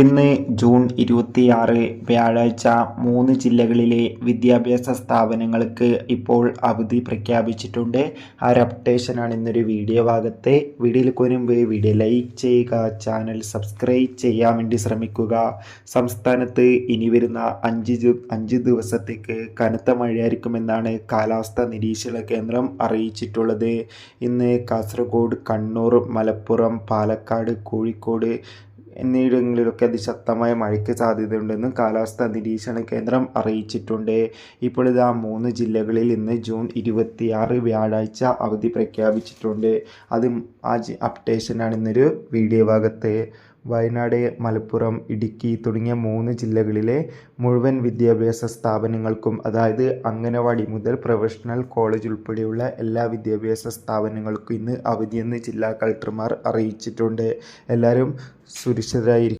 ഇന്ന് ജൂൺ ഇരുപത്തിയാറ് വ്യാഴാഴ്ച മൂന്ന് ജില്ലകളിലെ വിദ്യാഭ്യാസ സ്ഥാപനങ്ങൾക്ക് ഇപ്പോൾ അവധി പ്രഖ്യാപിച്ചിട്ടുണ്ട്. ആ ഒരു അപ്ഡേഷനാണ് ഇന്നൊരു വീഡിയോ ഭാഗത്തെ. വീഡിയോയിൽ മുൻപ് വീഡിയോ ലൈക്ക് ചെയ്യുക ചാനൽ സബ്സ്ക്രൈബ് ചെയ്യാൻ വേണ്ടി ശ്രമിക്കുക. സംസ്ഥാനത്ത് ഇനി വരുന്ന അഞ്ച് അഞ്ച് ദിവസത്തേക്ക് കനത്ത മഴയായിരിക്കുമെന്നാണ് കാലാവസ്ഥാ നിരീക്ഷണ കേന്ദ്രം അറിയിച്ചിട്ടുള്ളത്. ഇന്ന് കാസർഗോഡ് കണ്ണൂർ മലപ്പുറം പാലക്കാട് കോഴിക്കോട് എന്നിവിടങ്ങളിലൊക്കെ അതിശക്തമായ മഴയ്ക്ക് സാധ്യതയുണ്ടെന്നും കാലാവസ്ഥാ നിരീക്ഷണ കേന്ദ്രം അറിയിച്ചിട്ടുണ്ട്. ഇപ്പോൾ ആ മൂന്ന് ജില്ലകളിൽ ഇന്ന് ജൂൺ ഇരുപത്തിയാറ് വ്യാഴാഴ്ച അവധി പ്രഖ്യാപിച്ചിട്ടുണ്ട്. അത് ആ അപ്ഡേഷനാണ് ഇന്നൊരു വീഡിയോ ഭാഗത്ത്. വയനാട് മലപ്പുറം ഇടുക്കി തുടങ്ങിയ മൂന്ന് ജില്ലകളിലെ മുഴുവൻ വിദ്യാഭ്യാസ സ്ഥാപനങ്ങൾക്കും അതായത് അംഗനവാടി മുതൽ പ്രൊഫഷണൽ കോളേജ് ഉൾപ്പെടെയുള്ള എല്ലാ വിദ്യാഭ്യാസ സ്ഥാപനങ്ങൾക്കും ഇന്ന് അവധിയെന്ന് ജില്ലാ കളക്ടർമാർ അറിയിച്ചിട്ടുണ്ട്. എല്ലാവരും സുരക്ഷിതരായിരിക്കും.